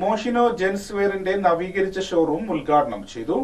മോഷിനോ gents വെയറിന്റെ നവീകരിച്ച showroom ഉദ്ഘാടനം ചെയ്തു.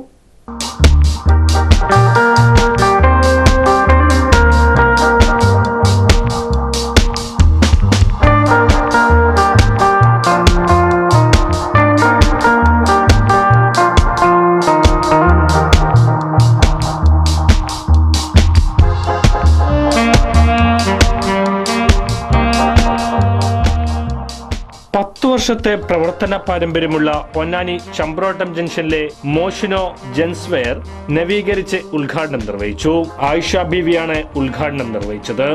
വർഷത്തെ പ്രവർത്തന പാരമ്പര്യമുള്ള പൊന്നാനി ചമ്പ്രോട്ടം ജംഗ്ഷനിലെ മോഷിനോ ജെൻസ്വെയർ നവീകരിച്ച് ഉദ്ഘാടനം നിർവഹിച്ചു. ആയിഷ ബീവിയാണ് ഉദ്ഘാടനം നിർവഹിച്ചത്.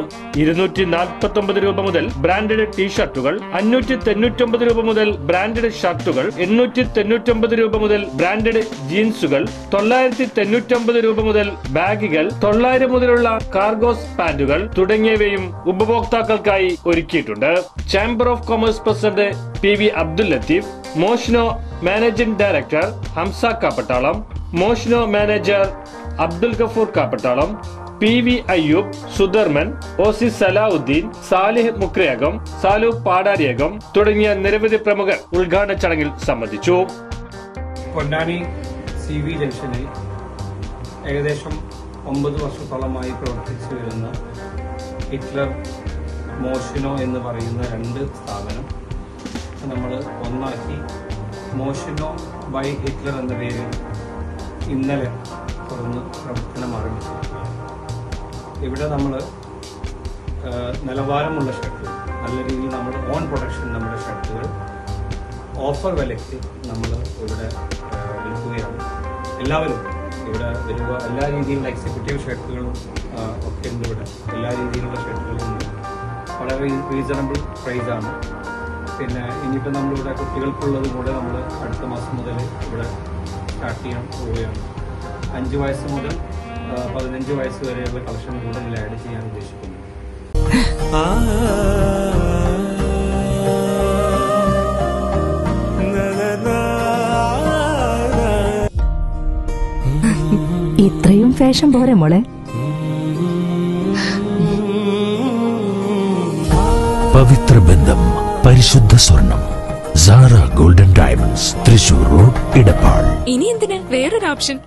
ഇരുന്നൂറ്റി നാൽപ്പത്തി ഒമ്പത് രൂപ മുതൽ ബ്രാൻഡഡ് ടീഷർട്ടുകൾ അഞ്ഞൂറ്റി തൊണ്ണൂറ്റൊമ്പത് രൂപ മുതൽ ബ്രാൻഡഡ് ഷർട്ടുകൾ എണ്ണൂറ്റി തൊണ്ണൂറ്റൊമ്പത് രൂപ മുതൽ ബ്രാൻഡഡ് ജീൻസുകൾ തൊള്ളായിരത്തി തൊണ്ണൂറ്റൊമ്പത് രൂപ മുതൽ ബാഗുകൾ തൊള്ളായിരം മുതലുള്ള കാർഗോസ് പാന്റുകൾ തുടങ്ങിയവയും ഉപഭോക്താക്കൾക്കായി ഒരുക്കിയിട്ടുണ്ട്. Chamber of commerce president P V Abdul Latheef മോഷനോ managing director Hamza Kappattalam മോഷനോ manager Abdul Gafoor Kappattalam P V Ayyub Sudharman O C Salahuddin Salih Mukrayakam Salu Padariyakam തുടങ്ങിയ നിരവധി പ്രമുഖർ ഉദ്ഘാടന ചടങ്ങിൽ സംബന്ധിച്ചു. പൊന്നാനി സി വി ജംഗ്ഷനിൽ ഏകദേശം ഒമ്പത് വർഷത്തോളമായി പ്രവർത്തിച്ചു വരുന്ന ഹിറ്റ്ലർ മോഷിനോ എന്ന് പറയുന്ന രണ്ട് സ്ഥാപനം നമ്മൾ ഒന്നാക്കി. മോഷനോ ബൈ ഹിറ്റ്ലർ എന്ന പേരിൽ ഇന്നലെ തുറന്ന് പ്രവർത്തനം ആരംഭിച്ചു. ഇവിടെ നമ്മൾ നിലവാരമുള്ള ഷർട്ട് നല്ല രീതിയിൽ നമ്മൾ ഓൺ പ്രൊഡക്ഷൻ നമ്മുടെ ഷർട്ടുകൾ ഓഫർ വിലയ്ക്ക് നമ്മൾ ഇവിടെ വിൽക്കുകയാണ്. എല്ലാവരും ഇവിടെ വരുക. എല്ലാ രീതിയിലുള്ള എക്സിക്യൂട്ടീവ് ഷർട്ടുകളും ഒക്കെ ഉണ്ട് ഇവിടെ. എല്ലാ രീതിയിലുള്ള ഷർട്ടുകളും വളരെ റീസണബിൾ പ്രൈസാണ്. പിന്നെ ഇനിയിപ്പോൾ നമ്മളിവിടെ കുട്ടികൾക്കുള്ളത് കൂടെ നമ്മൾ അടുത്ത മാസം മുതൽ ഇവിടെ സ്റ്റാർട്ട് ചെയ്യാൻ പോവുകയാണ്. അഞ്ച് വയസ്സ് മുതൽ പതിനഞ്ച് വയസ്സ് വരെയുള്ള കളക്ഷൻ കൂടെ ഇതിൽ ആഡ് ചെയ്യാൻ ഉദ്ദേശിക്കുന്നു. ഇത്രയും ഫാഷൻ പോരെ മോളെ? പവിത്ര ബന്ധം. പരിശുദ്ധ സ്വർണം. Sara golden diamonds Thrissur road Edappal ഇനി എന്തിന്? വേറൊരു ഓപ്ഷൻ.